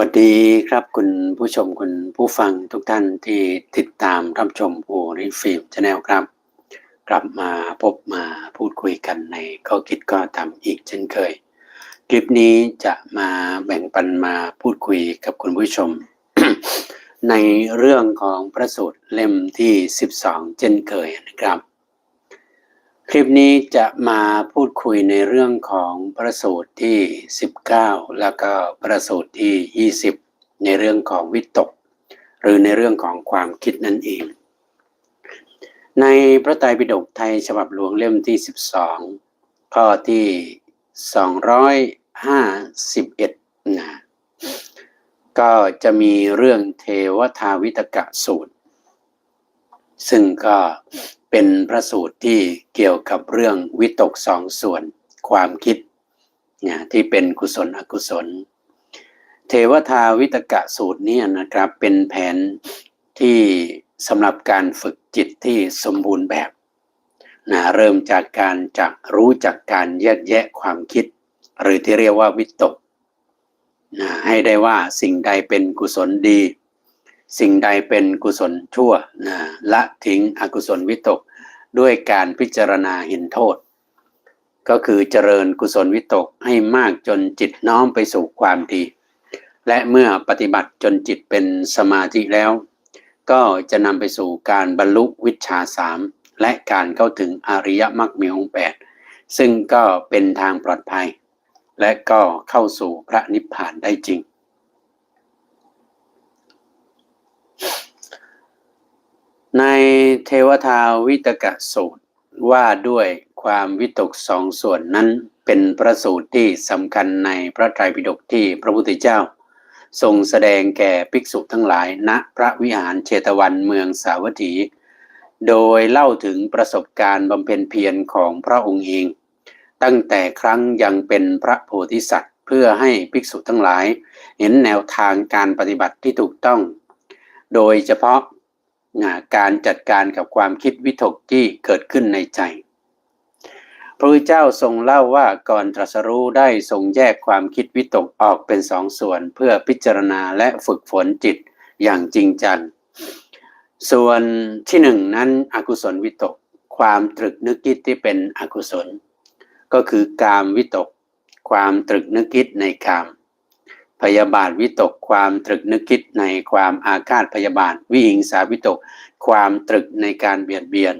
วัสดีครับคุณผู้ชมคุณผู้ฟังทุกท่านที่ติดตามรับชมโอริฟิล์มชาแนลครับ กลับมาพบมาพูดคุยกันในข้อคิดก็ทำอีกเช่นเคย คลิปนี้จะมาแบ่งปันมาพูดคุยกับคุณผู้ชม ในเรื่องของพระสูตรเล่มที่ 12 เช่นเคยนะครับ คลิปนี้จะมาพูดคุยในเรื่องของพระสูตรที่ 19 แล้วก็พระสูตรที่ 20 ในเรื่องของวิตก หรือในเรื่องของความคิดนั่นเอง ในพระไตรปิฎกไทยฉบับหลวงเล่มที่ 12 ข้อที่ 251นะก็จะมีเรื่องเทวทาวิตกะสูตร ซึ่งก็ เป็นพระสูตรที่เกี่ยวกับเรื่องวิตกสองส่วน ความคิดนะที่เป็นกุศลอกุศล เทวทาวิตกะสูตรนี้นะครับเป็นแผนที่สำหรับการฝึกจิตที่สมบูรณ์แบบนะเริ่มจากการจักรู้จักการแยกแยะความคิด หรือที่เรียกว่าวิตกนะให้ได้ว่าสิ่งใดเป็นกุศลดี สิ่งใดเป็นกุศลชั่วนะละทิ้งอกุศลวิตก ด้วยการพิจารณาเห็นโทษ ก็คือเจริญกุศลวิตกให้มากจนจิตน้อมไปสู่ความดี และเมื่อปฏิบัติจนจิตเป็นสมาธิแล้ว ก็จะนำไปสู่การบรรลุวิชาสามและการเข้าถึงอริยมรรคมีองค์แปดซึ่งก็เป็นทางปลอดภัย และก็เข้าสู่พระนิพพานได้จริง ในเทวทาวิตกะสูตรว่าด้วยความวิตกสองส่วนนั้นเป็นพระสูตรที่สำคัญในพระไตรปิฎกที่พระพุทธเจ้า ทรงแสดงแก่ภิกษุทั้งหลายณพระวิหารเชตวันเมืองสาวัตถี โดยเล่าถึงประสบการณ์บำเพ็ญเพียรของพระองค์เอง ตั้งแต่ครั้งยังเป็นพระโพธิสัตว์ เพื่อให้ภิกษุทั้งหลาย เห็นแนวทางการปฏิบัติที่ถูกต้อง โดยเฉพาะ การจัดการกับความคิดวิตกที่เกิดขึ้นในใจ พระพุทธเจ้าทรงเล่าว่าก่อนตรัสรู้ได้ทรงแยกความคิดวิตกออกเป็นสองส่วน เพื่อพิจารณาและฝึกฝนจิตอย่างจริงจัง ส่วนที่หนึ่งนั้นอกุศลวิตก ความตรึกนึกคิดที่เป็นอกุศล ก็คือกามวิตก ความตรึกนึกคิดในกาม พยาบาทวิตกความตรึกนึกคิดในความอาฆาตพยาบาทวิหิงสาวิตก ความตรึกในการเบียดเบียน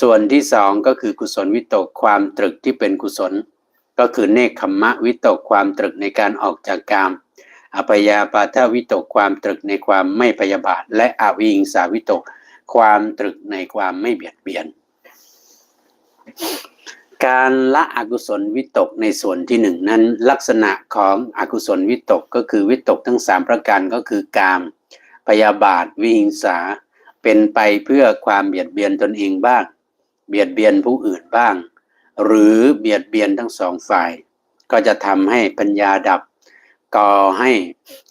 ส่วนที่สองก็คือกุศลวิตกความตรึกที่เป็นกุศล ก็คือเนคขมมะวิตกความตรึกในการออกจากกามอภยาปาทวิตกความตรึกในความไม่พยาบาท และอวิหิงสาวิตก ความตรึกในความไม่เบียดเบียน การละอกุศลวิตกในส่วนที่หนึ่งนั้น ลักษณะของอกุศลวิตกก็คือวิตกทั้งสามประการก็คือกาม พยาบาท วิหิงสา เป็นไปเพื่อความเบียดเบียนตนเองบ้าง เบียดเบียนผู้อื่นบ้าง หรือเบียดเบียนทั้งสองฝ่าย ก็จะทำให้ปัญญาดับก่อให้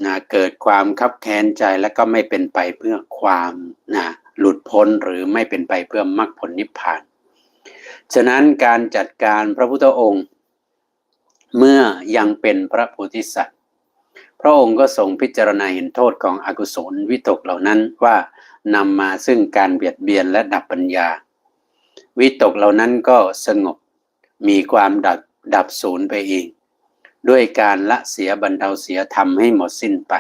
นะเกิดความคับแค้นใจและก็ไม่เป็นไปเพื่อความนะหลุดพ้นหรือไม่เป็นไปเพื่อมรรคผลนิพพาน ฉะนั้นการจัดการพระพุทธองค์ เมื่อยังเป็นพระโพธิสัตว์ พระองค์ก็ทรงพิจารณาเห็นโทษของอกุศลวิตกเหล่านั้นว่านำมาซึ่งการเบียดเบียนและดับปัญญา วิตกเหล่านั้นก็สงบมีความดับดับศูนย์ไปเอง ด้วยการละเสียบรรเทาเสียทำให้หมดสิ้นไป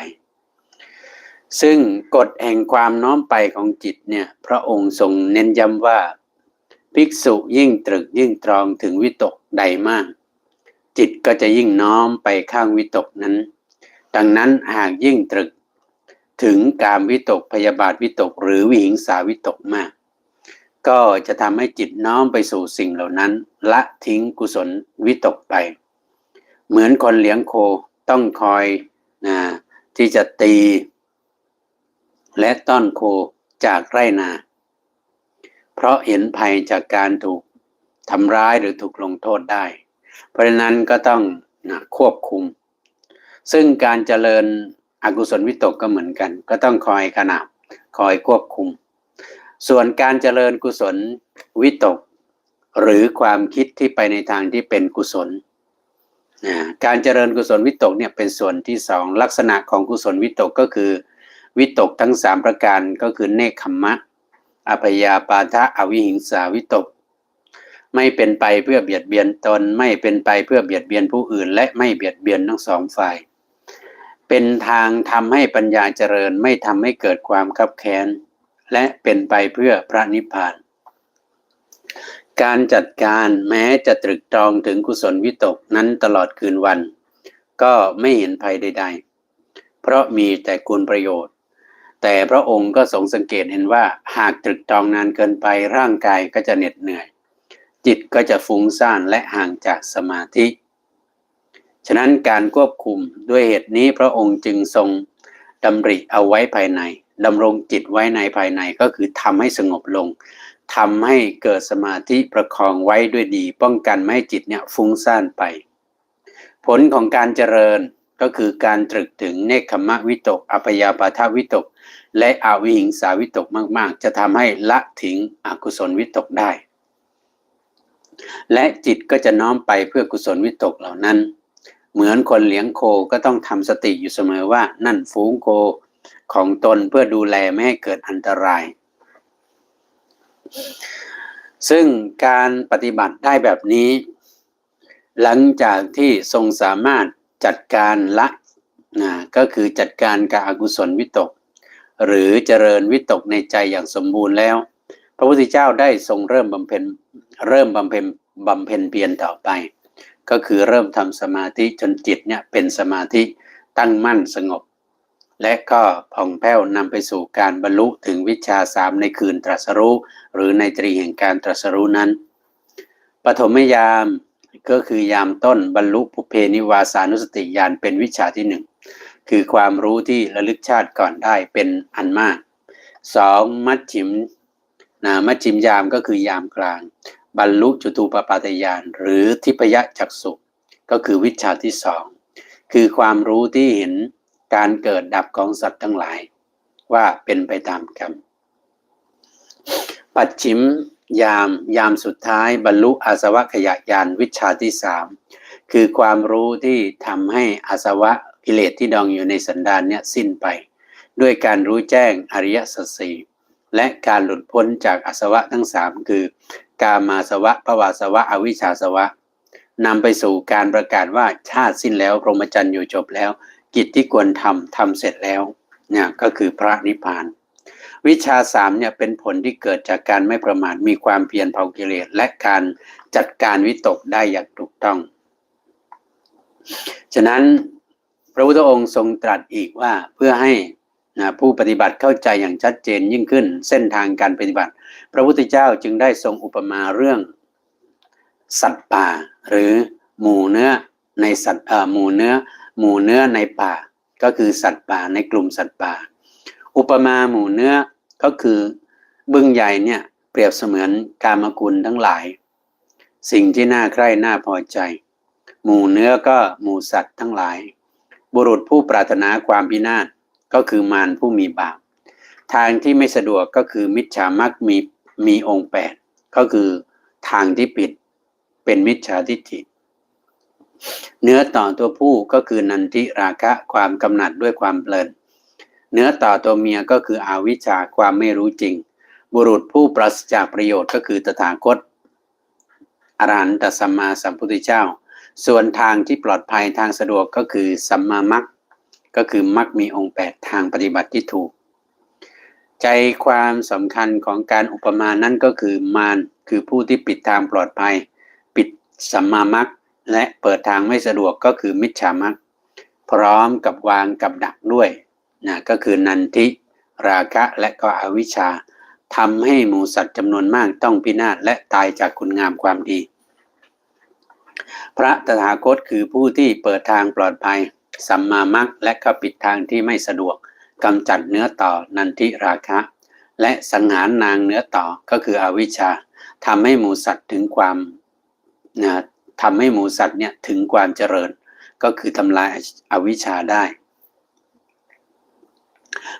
ซึ่งกฎแห่งความน้อมไปของจิตเนี่ยพระองค์ทรงเน้นย้ำว่า ภิกษุยิ่งตรึกยิ่งตรองถึงวิตกใดมาก จิตก็จะยิ่งน้อมไปข้างวิตกนั้น ดังนั้นหากยิ่งตรึก ถึงการวิตกพยาบาทวิตก หรือวิหิงสาวิตกมาก ก็จะทำให้จิตน้อมไปสู่สิ่งเหล่านั้น ละทิ้งกุศลวิตกไป เหมือนคนเลี้ยงโคต้องคอยนะที่จะตี และต้อนโคจากไรนา เพราะเห็นภัยจากการถูกทำร้ายหรือถูกลงโทษได้ เพราะฉะนั้นก็ต้องนะควบคุม ซึ่งการเจริญอกุศลวิตกก็เหมือนกัน ก็ต้องคอยขนาบคอยควบคุม ส่วนการเจริญกุศลวิตก หรือความคิดที่ไปในทางที่เป็นกุศลนะการเจริญกุศลวิตกเนี่ยเป็นส่วนที่สองลักษณะของกุศลวิตกก็คือ วิตกทั้งสามประการก็คือเนคขมมะ อภยาปาทะอวิหิงสาวิตก ไม่เป็นไปเพื่อเบียดเบียนตน ไม่เป็นไปเพื่อเบียดเบียนผู้อื่น และไม่เบียดเบียนทั้งสองฝ่าย เป็นทางทำให้ปัญญาเจริญไม่ทำให้เกิดความคับแค้น และเป็นไปเพื่อพระนิพพาน การจัดการแม้จะตรึกตรองถึงกุศลวิตกนั้นตลอดคืนวัน ก็ไม่เห็นภัยใด ๆ เพราะมีแต่คุณประโยชน์ แต่พระองค์ก็ทรงสังเกตเห็นว่าหากตรึกตรองนานเกินไปร่างกายก็จะเหน็ดเหนื่อย จิตก็จะฟุ้งซ่านและห่างจากสมาธิ ฉะนั้นการควบคุมด้วยเหตุนี้พระองค์จึงทรงดำริเอาไว้ภายในดำรงจิตไว้ในภายในก็คือทำให้สงบลงทำให้เกิดสมาธิประคองไว้ด้วยดี ป้องกันไม่ให้จิตเนี่ยฟุ้งซ่านไป ผลของการเจริญก็คือการตรึกถึงเนคขมะวิตก อัปยาปาทวิตก และอวิหิงสาวิตกมาก ๆ จะทำให้ละถึงอกุศลวิตกได้ และจิตก็จะน้อมไปเพื่อกุศลวิตกเหล่านั้น เหมือนคนเลี้ยงโคก็ต้องทำสติอยู่เสมอว่านั่นฝูงโคของตนเพื่อดูแลไม่ให้เกิดอันตราย ซึ่งการปฏิบัติได้แบบนี้ หลังจากที่ทรงสามารถจัดการละนะก็คือจัดการกับอกุศลวิตก หรือเจริญวิตกในใจอย่างสมบูรณ์แล้ว พระพุทธเจ้าได้ทรงเริ่มบำเพ็ญเริ่มบำเพ็ญบำเพ็ญเพียรต่อไป ก็คือเริ่มทำสมาธิจนจิตเนี่ยเป็นสมาธิตั้งมั่นสงบ และก็ผ่องแผ้วนำไปสู่การบรรลุถึงวิชาสามในคืนตรัสรู้ หรือในตรีแห่งการตรัสรู้นั้นปฐมยามก็คือยามต้นบรรลุปุเพนิวาสานุสติญาณเป็นวิชาที่หนึ่ง คือความรู้ที่ระลึกชาติก่อนได้เป็นอันมากสองมัชชิมนะมัชชิมยามก็คือยามกลาง บรรลุจุตูปปาตยาน หรือทิพยจักสุก็คือวิชาที่สองคือความรู้ที่เห็นการเกิดดับของสัตว์ทั้งหลาย ว่าเป็นไปตามกรรมปัจฉิมยามยามสุดท้ายบรรลุอาสวะขยะยานวิชาที่สามคือความรู้ที่ทำให้อาสวะ กิเลสที่ดองอยู่ในสันดานเนี่ยสิ้นไป ด้วยการรู้แจ้งอริยสัจสี่และการหลุดพ้นจากอาสวะทั้งสามคือกามาสวะภวาสวะ อวิชชาสวะนำไปสู่การประกาศว่าชาติสิ้นแล้วพรหมจรรย์อยู่จบแล้ว กิจที่ควรทำทำเสร็จแล้วเนี่ยก็คือพระนิพพาน วิชาสามเนี่ยเป็นผลที่เกิดจากการไม่ประมาทมีความเพียรเผากิเลสและการจัดการวิตกได้อย่างถูกต้อง ฉะนั้น ระพุทธองค์ทรงตรัสอีกว่าเพื่อให้นะผู้ปฏิบัติเข้าใจอย่างชัดเจนยิ่งขึ้น เส้นทางการปฏิบัติ พระพุทธเจ้าจึงได้ทรงอุปมาเรื่อง สัตว์ป่า หรือหมู่เนื้อในสัตว์หมู่เนื้อ หมู่เนื้อในป่า ก็คือสัตว์ป่าในกลุ่มสัตว์ป่า อุปมาหมู่เนื้อก็คือบึ้งใหญ่เนี่ยเปรียบเสมือนกามกุลทั้งหลาย สิ่งที่น่าใคร่น่าพอใจ หมู่เนื้อก็หมู่สัตว์ทั้งหลาย บุรุษผู้ปรารถนาความพินาศก็คือมารผู้มีบาปทางที่ไม่สะดวกก็คือมิจฉามักมีมีองค์แปดก็คือทางที่ปิดเป็นมิจฉาทิฏฐิ เนื้อต่อตัวผู้ก็คือนันทิราคะความกำหนัดด้วยความเพลิน เนื้อต่อตัวเมียก็คืออวิชชาความไม่รู้จริง บุรุษผู้ปราศจากประโยชน์ก็คือตถาคตอรหันตสัมมาสัมพุทธเจ้า ส่วนทางที่ปลอดภัยทางสะดวกก็คือสัมมามัคก็คือมัคมีองค์แปดทางปฏิบัติที่ถูก ใจความสำคัญของการอุปมานั่นก็คือมารคือผู้ที่ปิดทางปลอดภัย ปิดสัมมามัคและเปิดทางไม่สะดวกก็คือมิจฉามัคพร้อมกับวางกับดักด้วยนะก็คือนันทิราคะและก็อวิชชาทำให้หมูสัตว์จำนวนมากต้องพินาศและตายจากคุณงามความดี พระตถาคตคือผู้ที่เปิดทางปลอดภัย สัมมามัคและก็ปิดทางที่ไม่สะดวกกำจัดเนื้อต่อนันทิราคะ และสังหารนางเนื้อต่อก็คืออวิชชาทำให้หมูสัตว์ถึงความนะทำให้หมูสัตว์เนี่ยถึงความเจริญ ก็คือทำลายอาวิชชาได้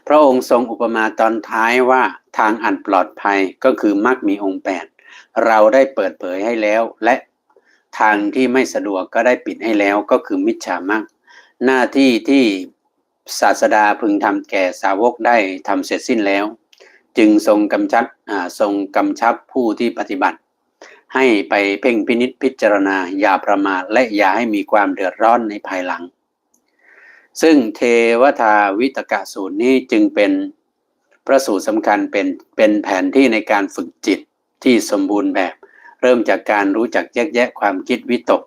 พระองค์ทรงอุปมาตอนท้ายว่าทางอันปลอดภัยก็คือมรรคมีองค์แปดเราได้เปิดเผยให้แล้วและ ทางที่ไม่สะดวกก็ได้ปิดให้แล้วก็คือมิจฉามรรคหน้าที่ที่ศาสดาพึงทำแก่สาวกได้ทำเสร็จสิ้นแล้ว จึงทรงกำชับทรงกำชับผู้ที่ปฏิบัติ ให้ไปเพ่งพินิษพิจารณาอย่าประมาทและอย่าให้มีความเดือดร้อนในภายหลัง ซึ่งเทวทาวิตกะสูตรนี้จึงเป็นพระสูตรสำคัญเป็นเป็นแผนที่ในการฝึกจิตที่สมบูรณ์แบบ เริ่มจากการรู้จักแยกแยะความคิดวิตก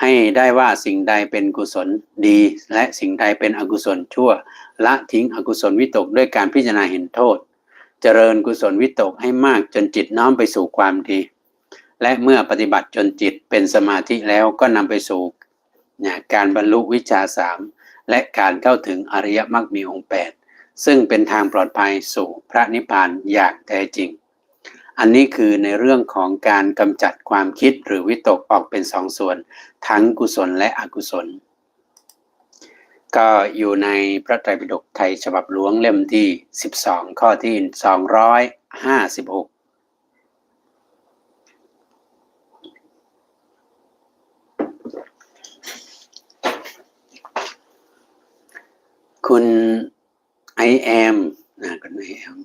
ให้ได้ว่าสิ่งใดเป็นกุศลดี และสิ่งใดเป็นอกุศลชั่ว ละทิ้งอกุศลวิตกด้วยการพิจารณาเห็นโทษ เจริญกุศลวิตกให้มากจนจิตน้อมไปสู่ความดี และเมื่อปฏิบัติจนจิตเป็นสมาธิแล้วก็นำไปสู่การบรรลุวิชาสามและการเข้าถึงอริยมรรคมีองค์แปดซึ่งเป็นทางปลอดภัยสู่พระนิพพานอย่างแท้จริง อันนี้คือในเรื่องของการกำจัดความคิดหรือวิตกออกเป็นสองส่วน ทั้งกุศลและอกุศล ก็อยู่ในพระไตรปิฎกไทยฉบับหลวงเล่มที่ 12 ข้อที่ 256คุณไอแอมนะคุณไอแอม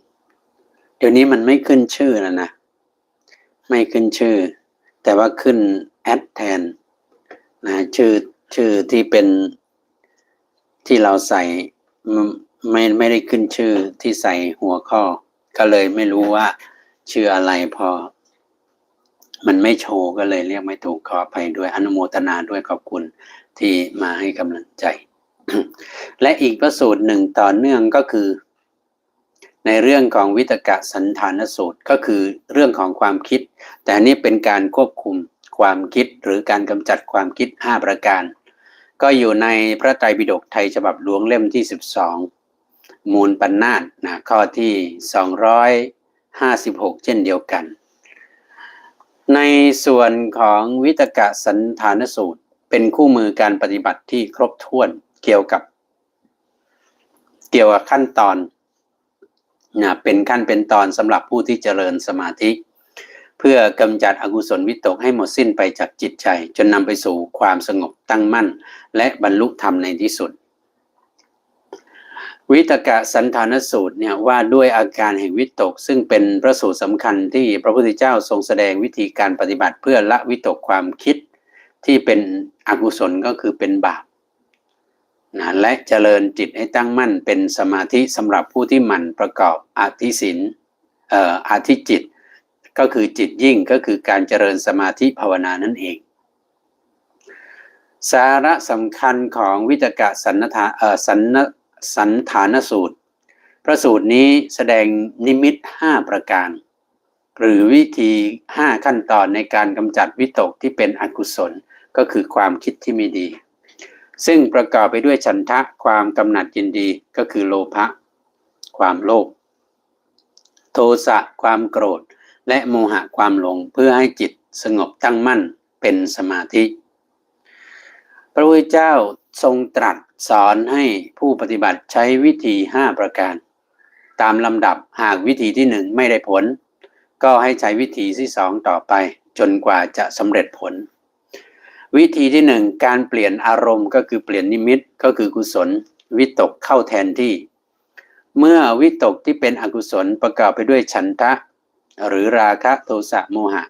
ดี๋ยวนี้มันไม่ขึ้นชื่อแล้วนะ ไม่ขึ้นชื่อ แต่ว่าขึ้นแอดแทนนะชื่อชื่อที่เป็นที่เราใส่ไม่ไม่ได้ขึ้นชื่อที่ใส่หัวข้อ ก็เลยไม่รู้ว่า ชื่ออะไรพอ มันไม่โชว์ก็เลยเรียกไม่ถูกขออภัยด้วยอนุโมทนาด้วยขอบคุณที่มาให้กำลังใจ และอีกพระสูตรหนึ่งต่อเนื่องก็คือ ในเรื่องของวิตกะสันฐานสูตรก็คือเรื่องของความคิด แต่นี้เป็นการควบคุมความคิดหรือการกำจัดความคิด 5 ประการ ก็อยู่ในพระไตรปิฎกไทยฉบับหลวงเล่มที่ 12 มูลปัญนาตนะข้อที่ 256 เช่นเดียวกัน ในส่วนของวิตกะสันฐานสูตร เป็นคู่มือการปฏิบัติที่ครบถ้วนเกี่ยวกับ เกี่ยวกับขั้นตอน นะเป็นขั้นเป็นตอนสำหรับผู้ที่เจริญสมาธิ เพื่อกำจัดอกุศลวิตกให้หมดสิ้นไปจากจิตใจ จนนำไปสู่ความสงบตั้งมั่น และบรรลุธรรมในที่สุด วิตกะสันธานสูตรเนี่ยว่าด้วยอาการแห่งวิตก ซึ่งเป็นพระสูตรสำคัญที่พระพุทธเจ้าทรงแสดงวิธีการปฏิบัติเพื่อละวิตกความคิดที่เป็นอกุศลก็คือเป็นบาป นะและเจริญจิตให้ตั้งมั่นเป็นสมาธิสำหรับผู้ที่หมั่นประกอบอธิศินเอ่ออาธิจิต ก็คือจิตยิ่งก็คือการเจริญสมาธิภาวนานั่นเอง สาระสำคัญของวิตกะสันธาเอ่อสันนสันฐานสูตร พระสูตรนี้แสดงนิมิตห้าประการ หรือวิธีห้าขั้นตอนในการกำจัดวิตกที่เป็นอกุศลก็คือความคิดที่ไม่ดี ซึ่งประกอบไปด้วยฉันทะความกำหนัดยินดีก็คือโลภะความโลภโทสะความโกรธ และโมหะความหลงเพื่อให้จิตสงบตั้งมั่นเป็นสมาธิ พระพุทธเจ้าทรงตรัสสอนให้ผู้ปฏิบัติใช้วิธีห้าประการ ตามลำดับหากวิธีที่หนึ่งไม่ได้ผล ก็ให้ใช้วิธีที่สองต่อไป จนกว่าจะสำเร็จผล วิธีที่หนึ่งการเปลี่ยนอารมณ์ก็คือเปลี่ยนนิมิตก็คือกุศล วิตกเข้าแทนที่ เมื่อวิตกที่เป็นอกุศลประกอบไปด้วยฉันทะ หรือราคะโทสะโมหะ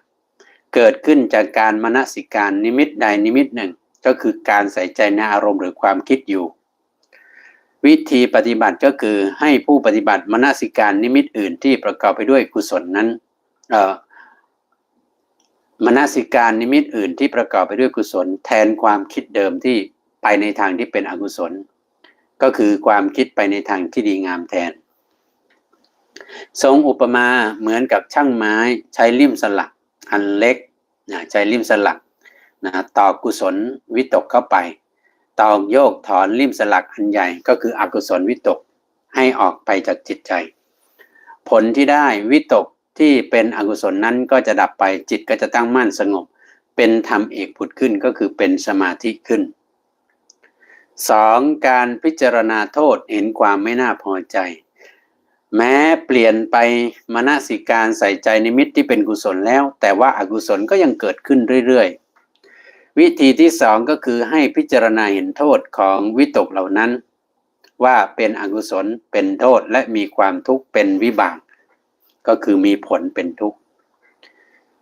เกิดขึ้นจากการมนสิการนิมิตใดนิมิตหนึ่ง ก็คือการใส่ใจในอารมณ์หรือความคิดอยู่ วิธีปฏิบัติก็คือให้ผู้ปฏิบัติมนสิการนิมิตอื่นที่ประกอบไปด้วยกุศลนั้นเอ่อ มนสิการนิมิตอื่นที่ประกอบไปด้วยกุศล แทนความคิดเดิมที่ไปในทางที่เป็นอกุศล ก็คือความคิดไปในทางที่ดีงามแทน ทรงอุปมาเหมือนกับช่างไม้ใช้ลิ่มสลักอันเล็กนะใช้ลิ่มสลักนะตอกกุศลวิตกเข้าไป ตอกโยกถอนลิ่มสลักอันใหญ่ก็คืออกุศลวิตกให้ออกไปจากจิตใจ ผลที่ได้วิตก ที่เป็นอกุศลนั้นก็จะดับไปจิตก็จะตั้งมั่นสงบ เป็นธรรมเอกผุดขึ้นก็คือเป็นสมาธิขึ้น 2. การพิจารณาโทษเห็นความไม่น่าพอใจ แม้เปลี่ยนไปมนสิการใส่ใจนิมิตที่เป็นกุศลแล้ว แต่ว่าอากุศลก็ยังเกิดขึ้นเรื่อยๆ วิธีที่สองก็คือให้พิจารณาเห็นโทษของวิตกเหล่านั้น ว่าเป็นอกุศลเป็นโทษและมีความทุกข์เป็นวิบาก ก็คือมีผลเป็นทุกข์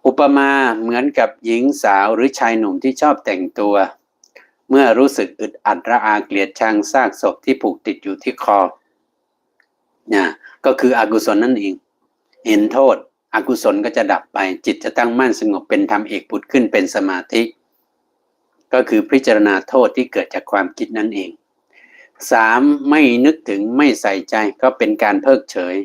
อุปมาเหมือนกับหญิงสาวหรือชายหนุ่มที่ชอบแต่งตัว เมื่อรู้สึกอึดอัดระอาเกลียดชังซากศพที่ผูกติดอยู่ที่คอเนี่ยก็คืออกุศลนั่นเอง เห็นโทษอกุศลก็จะดับไป จิตจะตั้งมั่นสงบเป็นธรรมเอกปุดขึ้นเป็นสมาธิ ก็คือพิจารณาโทษที่เกิดจากความคิดนั่นเองสามไม่นึกถึงไม่ใส่ใจก็เป็นการเพิกเฉย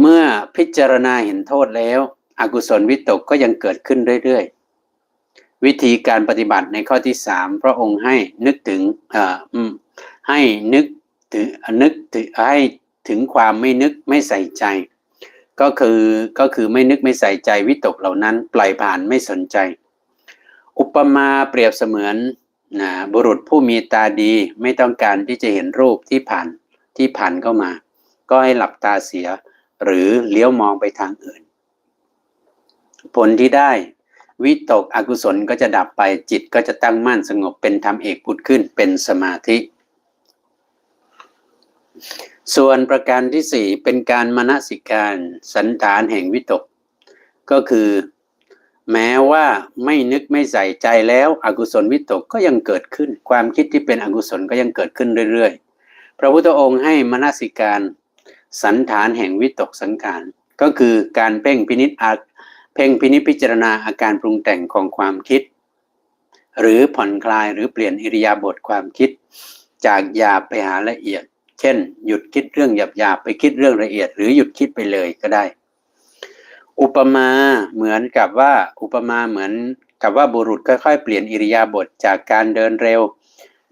เมื่อพิจารณาเห็นโทษแล้ว อกุศลวิตกก็ยังเกิดขึ้นเรื่อยๆ วิธีการปฏิบัติในข้อที่สามพระองค์ให้นึกถึงอ่อให้นึกถึงนึกถึงให้ถึงความไม่นึกไม่ใส่ใจ ก็คือก็คือไม่นึกไม่ใส่ใจวิตกเหล่านั้นปล่อยผ่านไม่สนใจ อุปมาเปรียบเสมือนนะบุรุษผู้มีตาดีไม่ต้องการที่จะเห็นรูปที่ผ่านที่ผ่านเข้ามา ก็ให้หลับตาเสีย หรือเลี้ยวมองไปทางอื่น ผลที่ได้ วิตกอกุศลก็จะดับไปจิตก็จะตั้งมั่นสงบเป็นธรรมเอกพุทธขึ้นเป็นสมาธิ ส่วนประการที่สี่เป็นการมนสิการสันฐานแห่งวิตก ก็คือ แม้ว่าไม่นึกไม่ใส่ใจแล้วอกุศลวิตกก็ยังเกิดขึ้น ความคิดที่เป็นอกุศลก็ยังเกิดขึ้นเรื่อยๆพระพุทธองค์ให้มนสิการ สันฐานแห่งวิตกสังขารก็คือการเพ่งพินิจอาเพ่งพินิจพิจารณาอาการปรุงแต่งของความคิด หรือผ่อนคลายหรือเปลี่ยนอิริยาบถความคิด จากหยาบไปหาละเอียด เช่น หยุดคิดเรื่องหยาบๆไปคิดเรื่องละเอียด หรือหยุดคิดไปเลยก็ได้ อุปมาเหมือนกับว่าอุปมาเหมือนกับว่าบุรุษค่อยๆ เปลี่ยนอิริยาบถจากการเดินเร็ว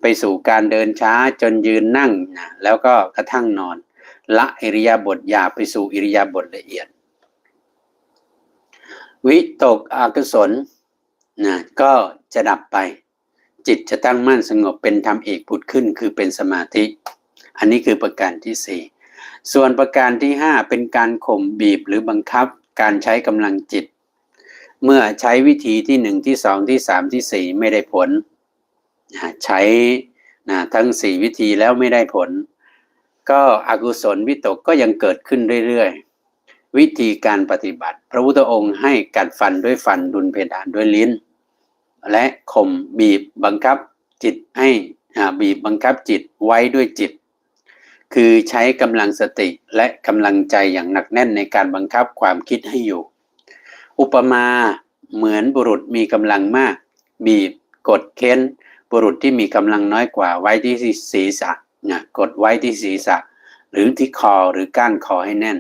ไปสู่การเดินช้าจนยืนนั่งนะแล้วก็กระทั่งนอน ละอิริยาบถหยาบไปสู่อิริยาบถละเอียด วิตกอกุศลนะก็จะดับไป จิตจะตั้งมั่นสงบเป็นธรรมเอกผุดขึ้นคือเป็นสมาธิ อันนี้คือประการที่สี่ส่วนประการที่ห้าเป็นการข่มบีบหรือบังคับการใช้กำลังจิต เมื่อใช้วิธีที่หนึ่งที่สองที่สามที่สี่ไม่ได้ผล ใช้นะทั้งสี่วิธีแล้วไม่ได้ผล ก็อกุศลวิตกก็ยังเกิดขึ้นเรื่อยๆ วิธีการปฏิบัติ พระพุทธองค์ให้กัดฟันด้วยฟันดุลเพดานด้วยลิ้น และข่มบีบบังคับจิตให้บีบบังคับจิตไว้ด้วยจิต คือใช้กำลังสติและกำลังใจอย่างหนักแน่นในการบังคับความคิดให้อยู่ อุปมาเหมือนบุรุษมีกำลังมาก บีบกดเค้น บุรุษที่มีกำลังน้อยกว่าไว้ที่ศีรษะ นะกดไว้ที่ศีรษะ หรือที่คอหรือก้านคอให้แน่น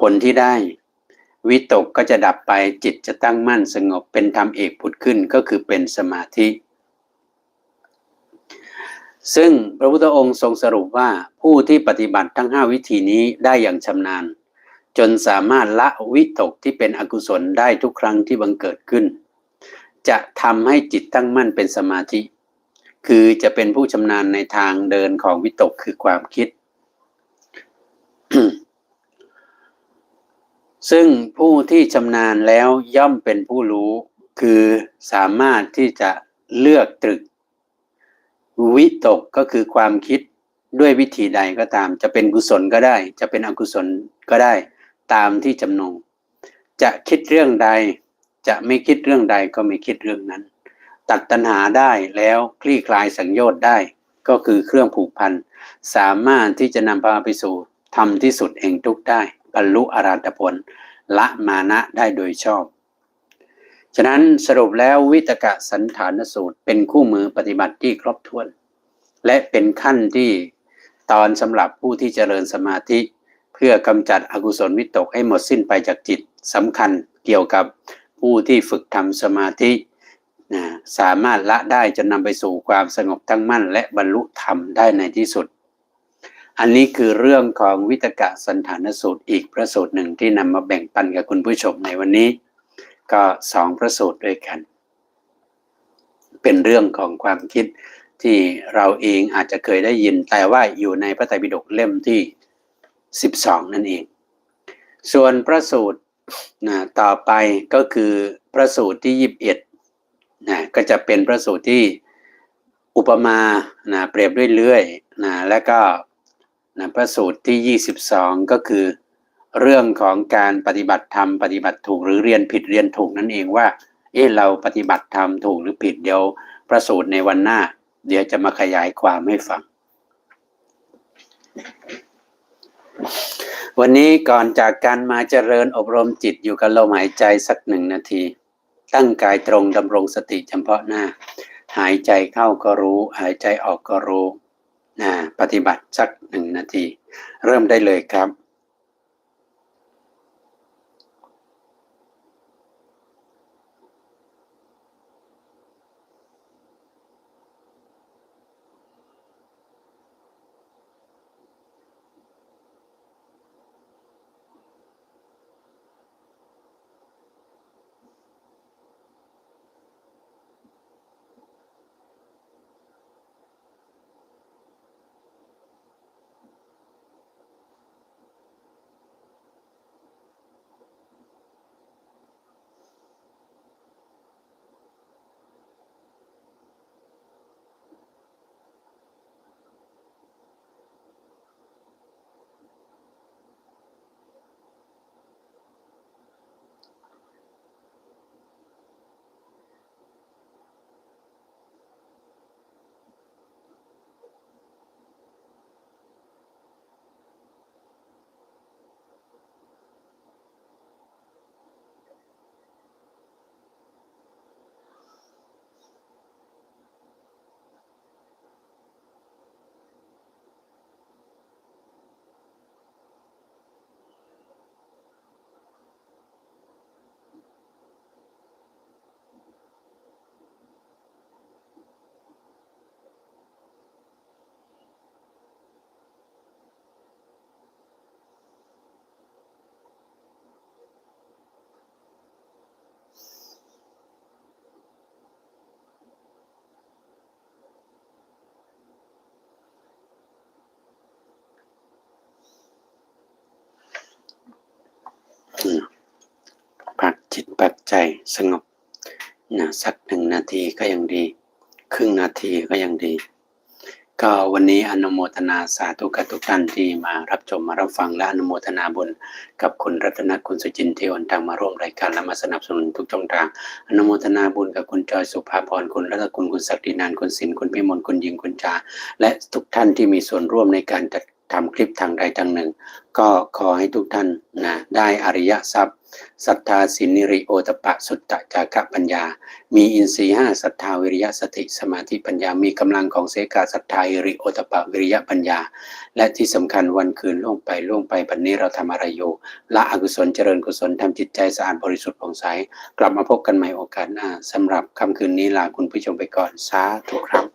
ผลที่ได้ วิตกก็จะดับไปจิตจะตั้งมั่นสงบเป็นธรรมเอกผุดขึ้นก็คือเป็นสมาธิ ซึ่งพระพุทธองค์ทรงสรุปว่าผู้ที่ปฏิบัติทั้ง 5 วิธีนี้ได้อย่างชำนาญ จนสามารถละวิตกที่เป็นอกุศลได้ทุกครั้งที่บังเกิดขึ้น จะทำให้จิตตั้งมั่นเป็นสมาธิ คือจะเป็นผู้ชำนาญในทางเดินของวิตกคือความคิด ซึ่งผู้ที่ชำนาญแล้วย่อมเป็นผู้รู้ คือสามารถที่จะเลือกตรึก วิตกก็คือความคิดด้วยวิธีใดก็ตาม จะเป็นกุศลก็ได้ จะเป็นอกุศลก็ได้ ตามที่จำนง จะคิดเรื่องใด จะไม่คิดเรื่องใดก็ไม่คิดเรื่องนั้น ตัดตัณหาได้แล้วคลี่คลายสังโยชน์ได้ ก็คือเครื่องผูกพัน สามารถที่จะนำพาไปสู่ทำที่สุดแห่งทุกได้ บรรลุอรหัตผล ละมานะได้โดยชอบ ฉะนั้นสรุปแล้ววิตกะสันฐานสูตรเป็นคู่มือปฏิบัติที่ครบถ้วน และเป็นขั้นที่ตอนสำหรับผู้ที่เจริญสมาธิ เพื่อกำจัดอกุศลวิตกให้หมดสิ้นไปจากจิตสำคัญเกี่ยวกับผู้ที่ฝึกทำสมาธิ นะสามารถละได้จนนำไปสู่ความสงบทั้งมั่น และบรรลุธรรมได้ในที่สุด อันนี้คือเรื่องของวิตกะสันฐานสูตรอีกพระสูตรหนึ่งที่นำมาแบ่งปันกับคุณผู้ชมในวันนี้ ก็สองพระสูตรด้วยกัน เป็นเรื่องของความคิดที่เราเองอาจจะเคยได้ยิน แต่ว่าอยู่ในพระไตรปิฎกเล่มที่ 12 นั่นเอง ส่วนพระสูตรนะต่อไปก็คือพระสูตรที่ 21 นะก็จะเป็นพระสูตรที่อุปมานะเปรียบด้วยเลื่อยนะและก็นะพระสูตรที่ 22 ก็คือ เรื่องของการปฏิบัติธรรมปฏิบัติถูกหรือเรียนผิดเรียนถูกนั่นเองว่าเออเราปฏิบัติธรรมถูกหรือผิดเดี๋ยวพระสูตรในวันหน้า เดี๋ยวจะมาขยายความให้ฟัง วันนี้ก่อนจากการมาเจริญอบรมจิตอยู่กับลมหายใจสักหนึ่งนาที ตั้งกายตรงดำรงสติเฉพาะหน้า หายใจเข้าก็รู้ หายใจออกก็รู้นะปฏิบัติสักหนึ่งนาที เริ่มได้เลยครับ พัก จิตพักใจสงบนะสักหนึ่งนาทีก็ยังดี ครึ่งนาทีก็ยังดี ก็วันนี้อนุโมทนาสาธุกับทุกท่านที่มารับชมมารับฟังและอนุโมทนาบุญกับคุณรัตนคุณสุจินเทวันทางมาร่วมรายการและมาสนับสนุนทุกช่องทาง อนุโมทนาบุญกับคุณจอยสุภาพรคุณรัตคุณคุณศักดินานคุณสินคุณพิมลคุณยิงคุณจา และทุกท่านที่มีส่วนร่วมในการจัดทำคลิปทางใดทางหนึ่ง ก็ขอให้ทุกท่านนะได้อริยทรัพย์ ศรัทธาสินิริโอตปะสุตตะจากะปัญญา มีอินทรีห้าศรัทธาวิริยะสติสมาธิปัญญา มีกำลังของเสกาศรัทธาหิริโอตปะวิริยะปัญญา และที่สำคัญวันคืนล่วงไปล่วงไปบัดนนี้เราทำอะไรอยู่ละอกุศลเจริญกุศลทำจิตใจสะอาดบริสุทธิ์ผ่องใสกลับมาพบกันใหม่โอกาสหน้าสำหรับค่ำคืนนี้ลาคุณผู้ชมไปก่อนสาธุครับ